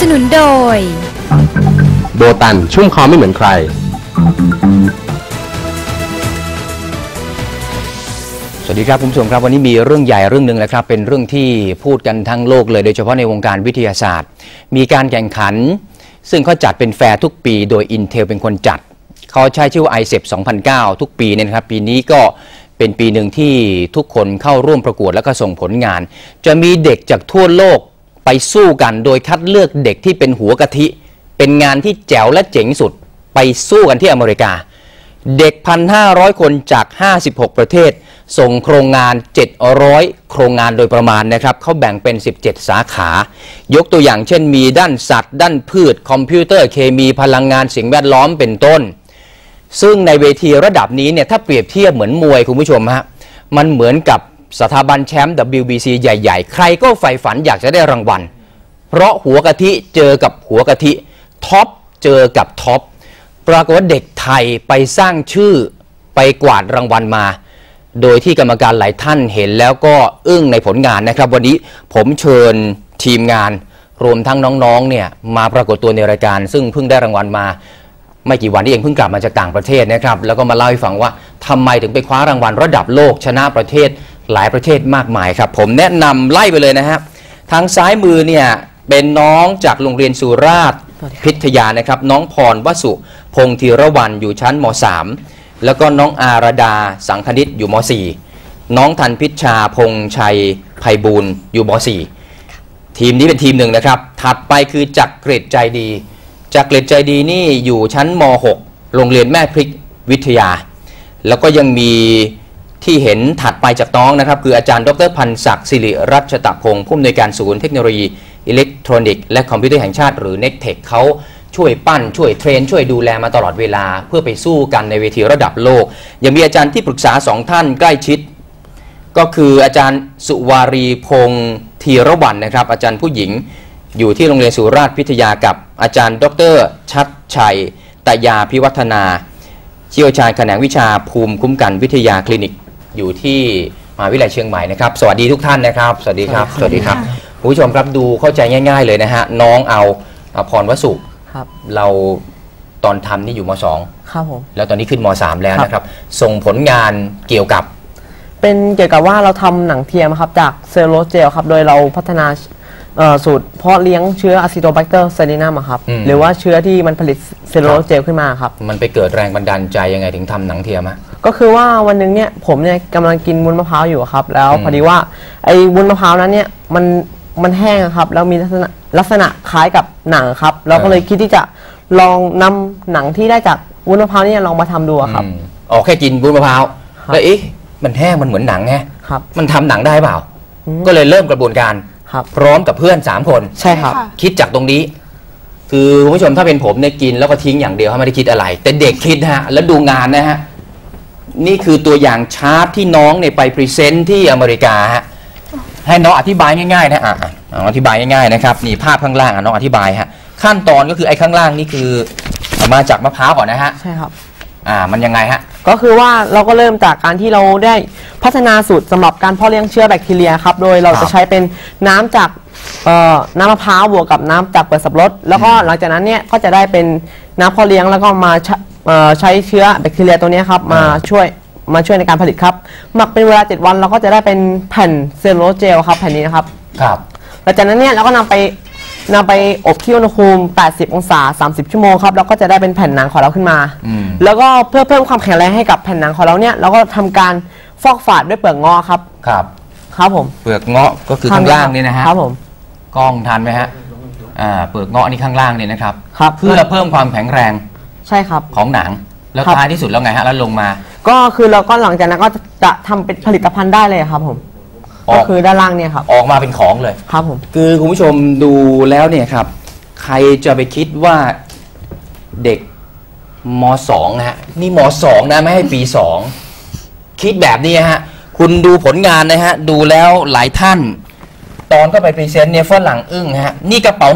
สนุนโดย โบตันชุ่มคอไม่เหมือนใคร สวัสดีครับคุณผู้ชมครับวันนี้มีเรื่องใหญ่เรื่องหนึ่งนะครับ เป็นเรื่องที่พูดกันทั้งโลกเลย โดยเฉพาะในวงการวิทยาศาสตร์ มีการแข่งขัน ซึ่งเขาจัดเป็นแฟร์ทุกปีโดย Intel เป็นคนจัด เขาใช้ชื่อว่า ICEP 2009 ทุกปีเนี่ยนะครับ ปีนี้ก็เป็นปีหนึ่งที่ทุกคนเข้าร่วมประกวดแล้วก็ส่งผลงาน จะมีเด็กจากทั่วโลก ไปสู้กันโดยคัดเลือกเด็กที่เป็นหัวกะทิ เป็นงานที่แจ๋วและเจ๋งสุด ไปสู้กันที่อเมริกา เด็ก 1,500 คนจาก 56 ประเทศ ส่งโครงงาน 700 โครงงานโดยประมาณนะครับเขาแบ่งเป็น 17 สาขา ยกตัวอย่างเช่นมีด้านสัตว์ ด้านพืช คอมพิวเตอร์เคมีพลังงานสิ่งแวดล้อมเป็นต้น ซึ่งในเวทีระดับนี้เนี่ยถ้าเปรียบเทียบเหมือนมวยคุณผู้ชมฮะมันเหมือนกับ สถาบันแชมป์ WBC ใหญ่ๆ ใครก็ใฝ่ฝันอยากจะได้รางวัล เพราะหัวกะทิเจอกับหัวกะทิท็อปเจอกับท็อปปรากฏว่าเด็กไทยไปสร้างชื่อไปกวาดรางวัลมา โดยที่กรรมการหลายท่านเห็นแล้วก็อึ้งในผลงานนะครับ วันนี้ผมเชิญทีมงาน รวมทั้งน้องๆเนี่ยมาปรากฏตัวในรายการ ซึ่งเพิ่งได้รางวัลมาไม่กี่วันนี้เองเพิ่งกลับมาจากต่างประเทศนะครับ แล้วก็มาเล่าให้ฟังว่าทำไมถึงไปคว้ารางวัลระดับโลกชนะประเทศ หลายประเทศมากมายครับ ผมแนะนำไล่ไปเลยนะฮะทางซ้ายมือเนี่ยเป็นน้องจากโรงเรียนสุราษฎร์พิทยานะครับ น้องพรวสุพงธีรวันอยู่ชั้นม .3 แล้วก็น้องอารดาสังคณิตอยู่ม .4 น้องทันพิชชาพงชัยไพบูลย์อยู่ม .4 ทีมนี้เป็นทีมหนึ่งนะครับ ถัดไปคือจักรเกรดใจดีจักรเกรดใจดีนี่อยู่ชั้นม .6 โรงเรียนแม่พริกวิทยา แล้วก็ยังมี ที่เห็นถัดไปจากน้องนะครับ คืออาจารย์ดรพันศักดิ์สิริรัชตะพงศ์ผู้อำนวยการศูนย์เทคโนโลยีอิเล็กทรอนิกส์และคอมพิวเตอร์แห่งชาติหรือ n e c t e c h เขาช่วยปั้น ช่วยเทรน ช่วยดูแลมาตลอดเวลา เพื่อไปสู้กันในเวทีระดับโลก ยังมีอาจารย์ที่ปรึกษาสองท่านใกล้ชิด ก็คืออาจารย์สุวารีพงศ์ธีรวันนะครับ อาจารย์ผู้หญิงอยู่ที่โรงเรียนสุราษฎร์พิทยากับอาจารย์ ดร ชัดชัยตยาพิวัฒนา เชี่ยวชาญแขนงวิชาภูมิคุ้มกันวิทยาคลินิก อยู่ที่มหาวิทยาลัยเชียงใหม่นะครับ สวัสดีทุกท่านนะครับ สวัสดีครับ สวัสดีครับคุณผู้ชมครับดูเข้าใจง่าย ๆ เลยนะฮะน้องเอาเอาพรวสุครับ เราตอนทำนี่อยู่มครับผม .2 แล้วตอนนี้ขึ้นม .3 แล้วครับนะครับ ส่งผลงานเกี่ยวกับ เป็นเกี่ยวกับว่าเราทำหนังเทียมครับจากเซลโลสเจลครับ โดยเราพัฒนา เอ่อสูตรเพาะเลี้ยงเชื้ออะซิโตแบคเตอร์เซนินัมครับ อืม หรือว่าเชื้อที่มันผลิตเซลโลสเจลขึ้นมาครับ มันไปเกิดแรงบันดาลใจยังไงถึงทำหนังเทียมฮะก็คือว่าวันหนึงเนี่ยผมเนี่ยกำลังกินวุ้นมะพร้าวอยู่ครับ แล้วอืมพอดีว่าไอ้วุ้นมะพร้าวนั้นเนี่ยมันมันแห้งครับ แล้วมีลักษณะลักษณะคล้ายกับหนังครับ เราก็เลยคิดที่จะลองนำหนังที่ได้จากวุ้นมะพร้าวเนี่ยลองมาทำดูอะครับ อืมอ๋อแค่กินบุ้นมะพร้าวครับแล้วเอ๊ะมันแห้งมันเหมือนหนังไงครับ มันทำหนังได้เปล่าอืมก็เลยเริ่มกระบวนการ ครับ พร้อมกับเพื่อน 3 คน ใช่ครับคิดจากตรงนี้ คือคุณผู้ชมถ้าเป็นผมเนี่ยกินแล้วก็ทิ้งอย่างเดียวเขาไม่ได้คิดอะไร แต่เด็กคิดฮะ แล้วดูงานนะฮะ นี่คือตัวอย่างชาร์ตที่น้องเนี่ยไปพรีเซนต์ที่อเมริกาฮะ ให้น้องอธิบายง่ายๆนะอะอะน้องอธิบายง่ายๆนะครับนี่ภาพข้างล่างอะน้องอธิบายฮะขั้นตอนก็คือไอ้ข้างล่างนี่คือเอามาจากมะพร้าวก่อนนะฮะใช่ครับ อ่ามันยังไงฮะ ก็คือว่าเราก็เริ่มจากการที่เราได้ พัฒนาสูตรสำหรับการเพาะเลี้ยงเชื้อแบคทีเรียครับ โดยเราครัจะบใช้เป็นน้ำจากเอ่อน้ำมะพร้าวบวกกับน้ำจากเปลือกสับปะรดแล้วก็หลังจากนั้นเนี่ยก็จะได้เป็นน้ำเพาะเลี้ยงแล้วก็มาใช้เอ่อใช้เชื้อแบคทีเรียตัวเนี้ยครับมาช่วยมาช่วยในการผลิตครับ หมักเป็นเวลา 7 วันเราก็จะได้เป็นแผ่นเซลโลสเจลครับแผ่นนี้นะครับ ครับ หลังจากนั้นเนี่ยเราก็นำไปนำไปอบที่อุณหภูมิ 80 องศา 30 ชั่วโมงครับแล้วก็จะได้เป็นแผ่นหนังของเราขึ้นมาอืมแล้วก็เพื่อเพิ่มความแข็งแรงให้กับแผ่นหนังของเราเนี่ยเราก็ทำการ ฟอกฝาดด้วยเปลือกงอครับ ครับ ครับผมเปลือกเงาะก็คือข้างล่างนี่นะฮะครับผมกล้องทันไหมฮะอ่าเปลือกเงาะนี่ข้างล่างเนี่ยนะครับ ครับเพื่อเพิ่มความแข็งแรงใช่ครับ ของหนัง แล้วครับ ท้ายที่สุดแล้วไงฮะแล้วลงมา ก็คือเราก็หลังจากนั้นก็จะทำเป็นผลิตภัณฑ์ได้เลยครับผมออกก็คือด้านล่างเนี่ยครับออกมาเป็นของเลย ครับผม คือคุณผู้ชมดูแล้วเนี่ยครับ ใครจะไปคิดว่าเด็กมสองนะฮะนี่มสองนะไม่ให้ปีสอง คิดแบบนี้ฮะ คุณดูผลงานนะฮะ ดูแล้วหลายท่าน ตอนก็ไปพรีเซนต์เนี่ยฝรั่งอึ้งฮะ นี่กระเป๋า